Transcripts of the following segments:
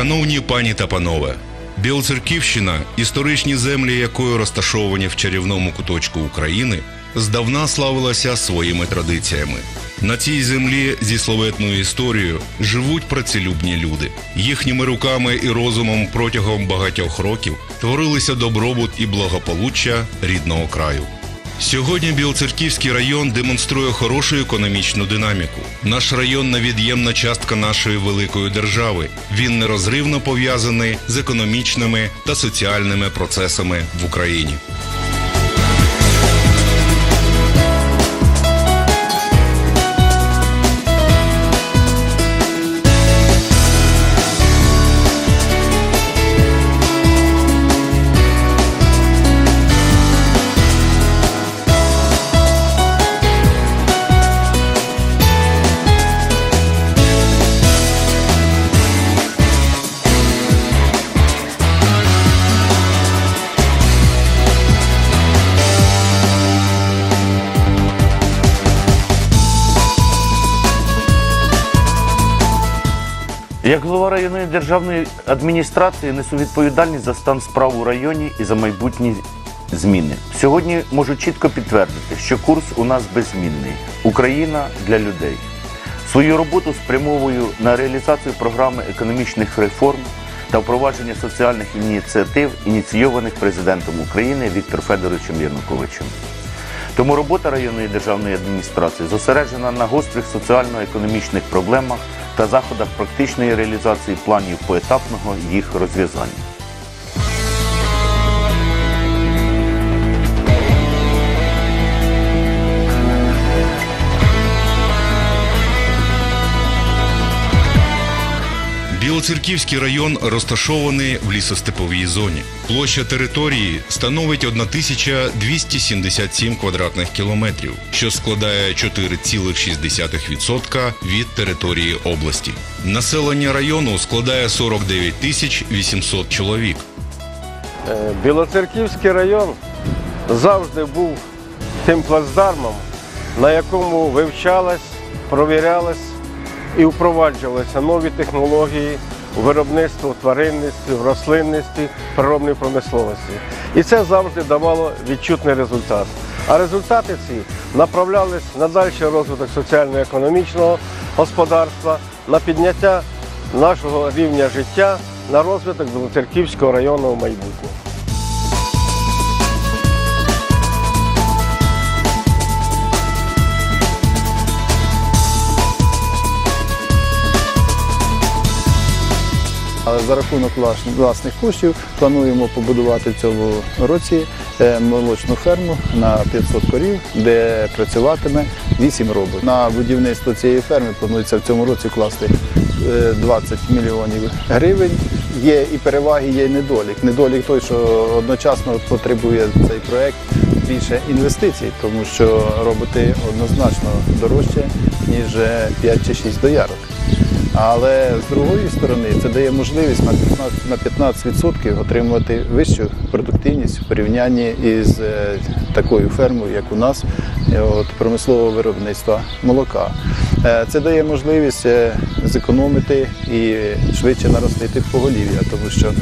Шановні пані та панове, Білоцерківщина, історичні землі якої розташовані в чарівному куточку України, здавна славилася своїми традиціями. На цій землі зі словетною історією живуть працелюбні люди. Їхніми руками і розумом протягом багатьох років творилися добробут і благополуччя рідного краю. Сьогодні Білоцерківський район демонструє хорошу економічну динаміку. Наш район невід'ємна частка нашої великої держави. Він нерозривно пов'язаний з економічними та соціальними процесами в Україні. Як голова районної державної адміністрації несу відповідальність за стан справ у районі і за майбутні зміни. Сьогодні можу чітко підтвердити, що курс у нас беззмінний Україна для людей. Свою роботу спрямовую на реалізацію програми економічних реформ та впровадження соціальних ініціатив, ініційованих президентом України Віктором Федоровичем Януковичем. Тому робота районної державної адміністрації зосереджена на гострих соціально-економічних проблемах та заходах практичної реалізації планів поетапного їх розв'язання. Білоцерківський район розташований в лісостеповій зоні. Площа території становить 1277 квадратних кілометрів, що складає 4,6% від території області. Населення району складає 49 тисяч 800 чоловік. Е, Білоцерківський район завжди був тим плацдармом, на якому вивчалась, провірялась і впроваджувалися нові технології у виробництві, в тваринництві, в рослинництві, природній промисловості. І це завжди давало відчутний результат. А результати ці направлялись на дальший розвиток соціально-економічного господарства, на підняття нашого рівня життя, на розвиток Білоцерківського району в Але за рахунок власних- коштів плануємо побудувати в цьому році е, молочну ферму на 500 корів, де працюватиме 8 роботів. На будівництво цієї ферми планується в цьому році вкласти е, 20 мільйонів гривень. Є і переваги, є і недолік. Недолік той, що одночасно потребує цей проект більше інвестицій, тому що роботи однозначно дорожче, ніж 5 чи 6 доярок. Але з другої сторони це дає можливість на 15, на 15% отримувати вищу продуктивність в порівнянні із е, такою фермою, як у нас, е, от, промислового виробництва молока. Е, Це дає можливість зекономити і швидше наростити поголів'я, тому що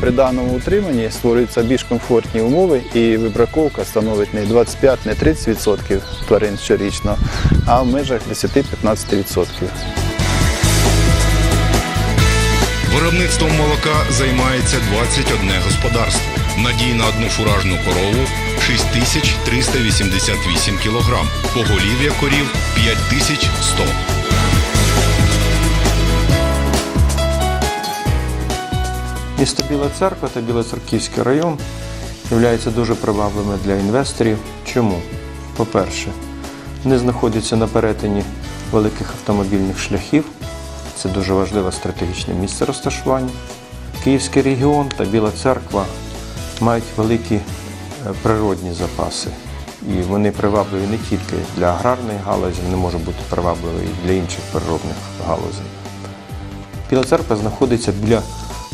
при даному утриманні створюються більш комфортні умови і вибраковка становить не 25, не 30% тварин щорічно, а в межах 10-15%. Виробництвом молока займається 21 господарство. Надій на одну фуражну корову 6388 кг. Поголів'я корів 5100. Місто Біла Церква та Білоцерківський район являються дуже привабливими для інвесторів. Чому? По-перше, вони знаходяться на перетині великих автомобільних шляхів. Це дуже важливе стратегічне місце розташування. Київський регіон та Біла Церква мають великі е, природні запаси. І вони привабливі не тільки для аграрної галузі, вони можуть бути привабливі і для інших природних галузей. Біла церква знаходиться біля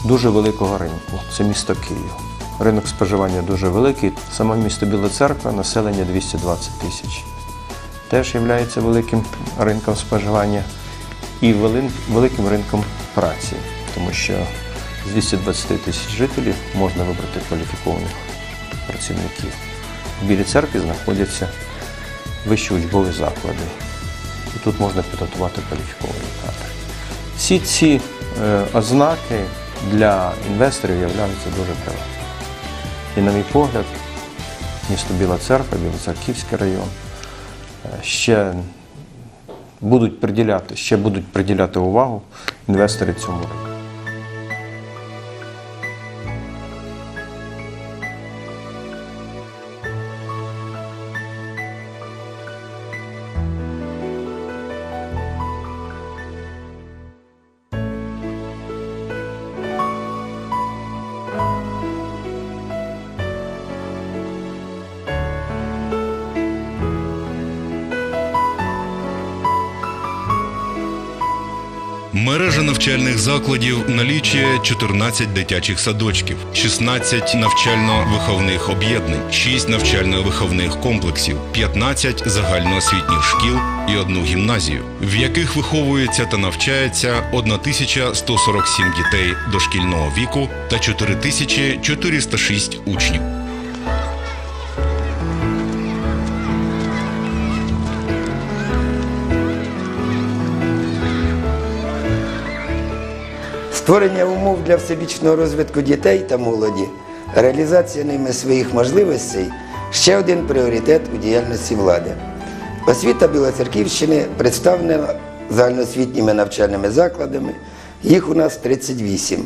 дуже великого ринку. Це місто Київ. Ринок споживання дуже великий. Саме місто Біла Церква населення 220 тисяч. Теж є великим ринком споживання і великим ринком праці. тому що з 220 тисяч жителів можна вибрати кваліфікованих працівників. В Білій церкві знаходяться вищі учбові заклади. І тут можна підготувати кваліфіковані кадри. Всі ці е, ознаки для інвесторів являються дуже привабливими. І, на мій погляд, місто Біла Церква, Білоцерківський район е, ще будуть приділяти, ще будуть приділяти увагу інвестори цьому Мережа навчальних закладів налічує 14 дитячих садочків, 16 навчально-виховних об'єднань, 6 навчально-виховних комплексів, 15 загальноосвітніх шкіл і одну гімназію, в яких виховується та навчається 1147 дітей дошкільного віку та 4406 учнів. Створення умов для всебічного розвитку дітей та молоді, реалізація ними своїх можливостей ще один пріоритет у діяльності влади. Освіта Білоцерківщини представлена загальноосвітніми навчальними закладами. Їх у нас 38.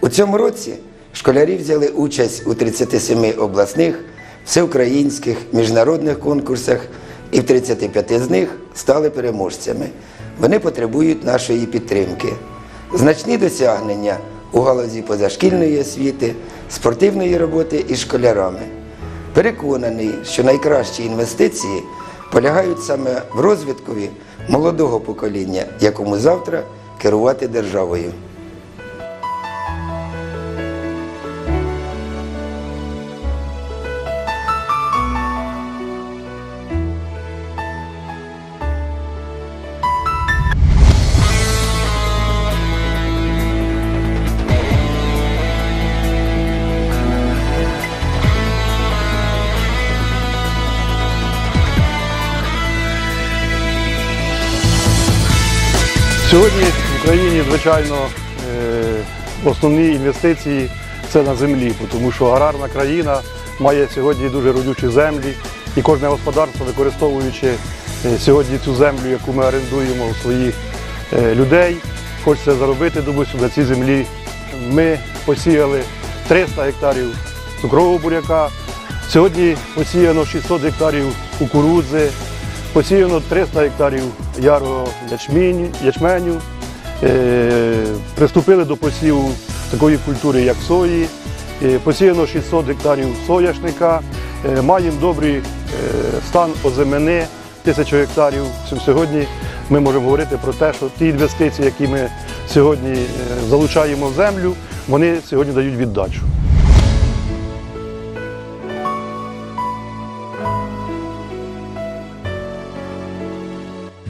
У цьому році школярі взяли участь у 37 обласних, всеукраїнських, міжнародних конкурсах і в 35 з них стали переможцями. Вони потребують нашої підтримки. Значні досягнення у галузі позашкільної освіти, спортивної роботи і школярами. Переконаний, що найкращі інвестиції полягають саме в розвиткові молодого покоління, якому завтра керувати державою. Сьогодні в Україні, звичайно, е, основні інвестиції це на землі, тому що аграрна країна має сьогодні дуже родючі землі, і кожне господарство, використовуючи е, сьогодні цю землю, яку ми орендуємо у своїх е, людей, хочеться заробити, допустимо, на цій землі. Ми посіяли 300 гектарів цукрового буряка. Сьогодні посіяно 600 гектарів кукурудзи, посіяно 300 гектарів ярого ячменю. Е, приступили до посіву такої культури, як сої. Е, посіяно 600 гектарів соняшника. Е, маємо добрий стан озимини, 1000 гектарів. Сьогодні ми можемо говорити про те, що ті інвестиції, які ми сьогодні залучаємо в землю, вони сьогодні дають віддачу.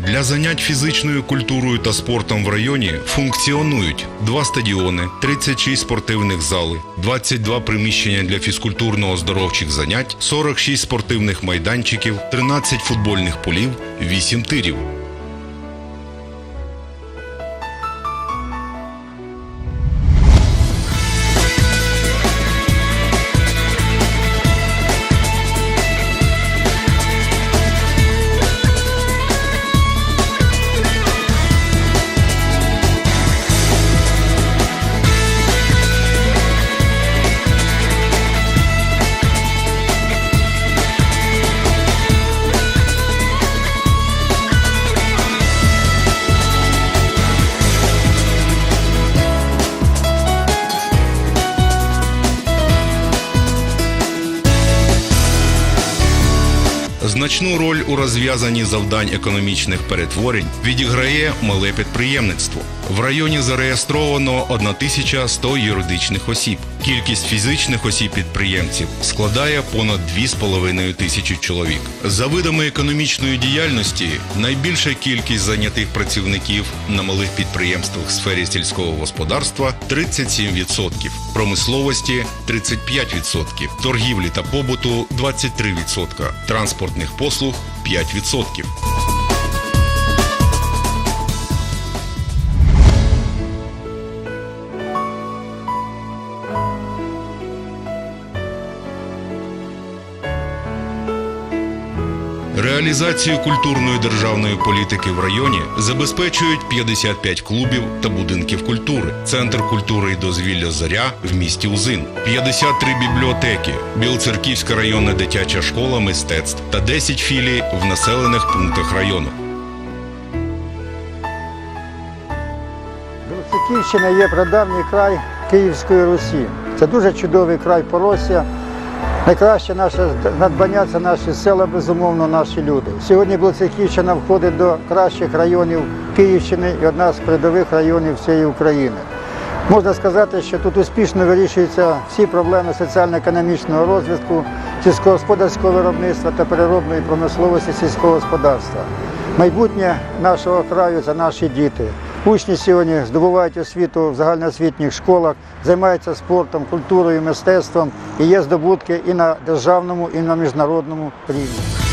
Для занять фізичною культурою та спортом в районі функціонують два стадіони, 36 спортивних зали, 22 приміщення для фізкультурно-оздоровчих занять, 46 спортивних майданчиків, 13 футбольних полів, 8 тирів. continua Роль у розв'язанні завдань економічних перетворень відіграє мале підприємництво. В районі зареєстровано 1100 юридичних осіб. Кількість фізичних осіб підприємців складає понад 2,5 тисячі чоловік. За видами економічної діяльності найбільша кількість зайнятих працівників на малих підприємствах в сфері сільського господарства 37%, промисловості 35%, торгівлі та побуту 23%, транспортних послуг 5%. Реалізацію культурної державної політики в районі забезпечують 55 клубів та будинків культури, центр культури і дозвілля Заря в місті Узин, 53 бібліотеки, Білоцерківська районна дитяча школа мистецтв та 10 філій в населених пунктах району. Білоцерківщина є прадавній край Київської Русі. Це дуже чудовий край Поросія. Найкраще наше надбання це наші села, безумовно, наші люди. Сьогодні Білоцерківщина входить до кращих районів Київщини і одна з передових районів всієї України. Можна сказати, що тут успішно вирішуються всі проблеми соціально-економічного розвитку, сільськогосподарського виробництва та переробної промисловості сільського господарства. Майбутнє нашого краю це наші діти. Учні сьогодні здобувають освіту в загальноосвітніх школах, займаються спортом, культурою, мистецтвом і є здобутки і на державному, і на міжнародному рівні.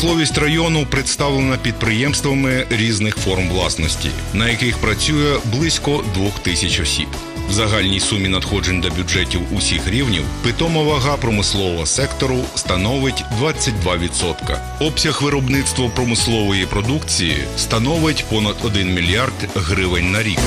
Промисловість району представлена підприємствами різних форм власності, на яких працює близько двох тисяч осіб. В загальній сумі надходжень до бюджетів усіх рівнів питома вага промислового сектору становить 22%. Обсяг виробництва промислової продукції становить понад 1 мільярд гривень на рік.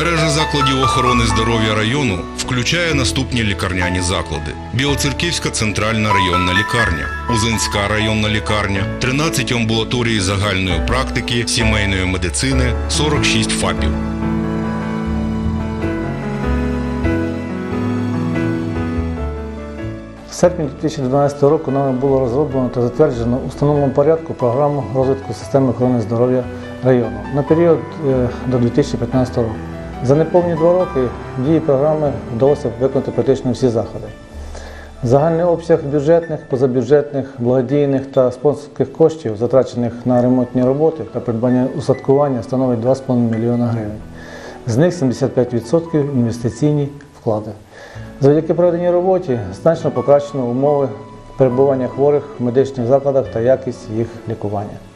Мережа закладів охорони здоров'я району включає наступні лікарняні заклади: Білоцерківська центральна районна лікарня, Узинська районна лікарня, 13 амбулаторій загальної практики, сімейної медицини, 46 ФАПів. В серпні 2012 року нами було розроблено та затверджено у встановленому порядку програму розвитку системи охорони здоров'я району на період е, до 2015 року. За неповні два роки дії програми вдалося виконати практично всі заходи. Загальний обсяг бюджетних, позабюджетних, благодійних та спонсорських коштів, затрачених на ремонтні роботи та придбання устаткування, становить 2,5 мільйона гривень. З них 75% інвестиційні вклади. Завдяки проведеній роботі значно покращено умови перебування хворих в медичних закладах та якість їх лікування.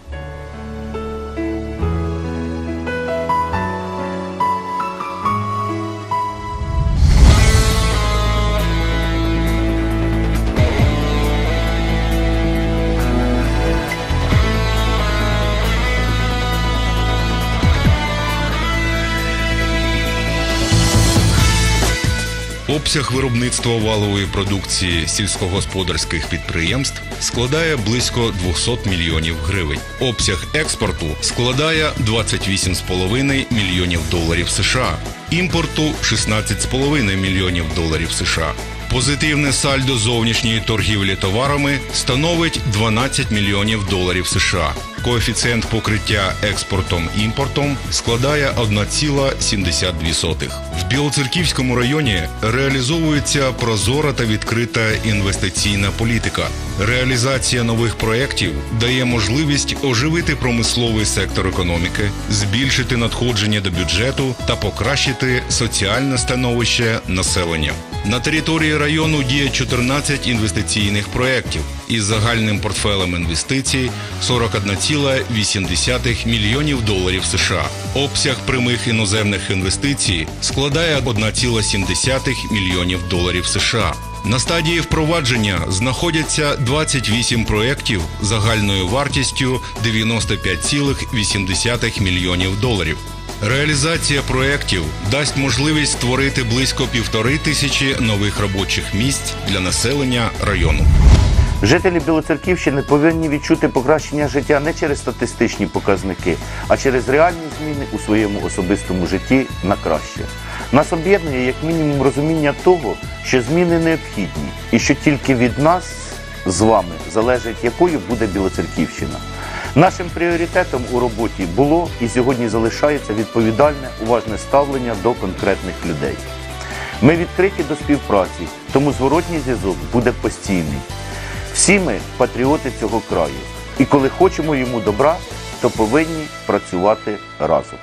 Обсяг виробництва валової продукції сільськогосподарських підприємств складає близько 200 мільйонів гривень. Обсяг експорту складає 28,5 мільйонів доларів США, імпорту 16,5 мільйонів доларів США. Позитивне сальдо зовнішньої торгівлі товарами становить 12 мільйонів доларів США. Коефіцієнт покриття експортом-імпортом складає 1,72. В Білоцерківському районі реалізовується прозора та відкрита інвестиційна політика. Реалізація нових проєктів дає можливість оживити промисловий сектор економіки, збільшити надходження до бюджету та покращити соціальне становище населення. На території району діє 14 інвестиційних проєктів із загальним портфелем інвестицій 41,8 мільйонів доларів США. Обсяг прямих іноземних інвестицій складає 1,7 мільйонів доларів США. На стадії впровадження знаходяться 28 проєктів загальною вартістю 95,8 мільйонів доларів. Реалізація проєктів дасть можливість створити близько півтори тисячі нових робочих місць для населення району. Жителі Білоцерківщини повинні відчути покращення життя не через статистичні показники, а через реальні зміни у своєму особистому житті на краще. Нас об'єднує як мінімум розуміння того, що зміни необхідні, і що тільки від нас з вами залежить, якою буде Білоцерківщина. Нашим пріоритетом у роботі було і сьогодні залишається відповідальне, уважне ставлення до конкретних людей. Ми відкриті до співпраці, тому зворотній зв'язок буде постійний. Всі ми патріоти цього краю. І коли хочемо йому добра, то повинні працювати разом.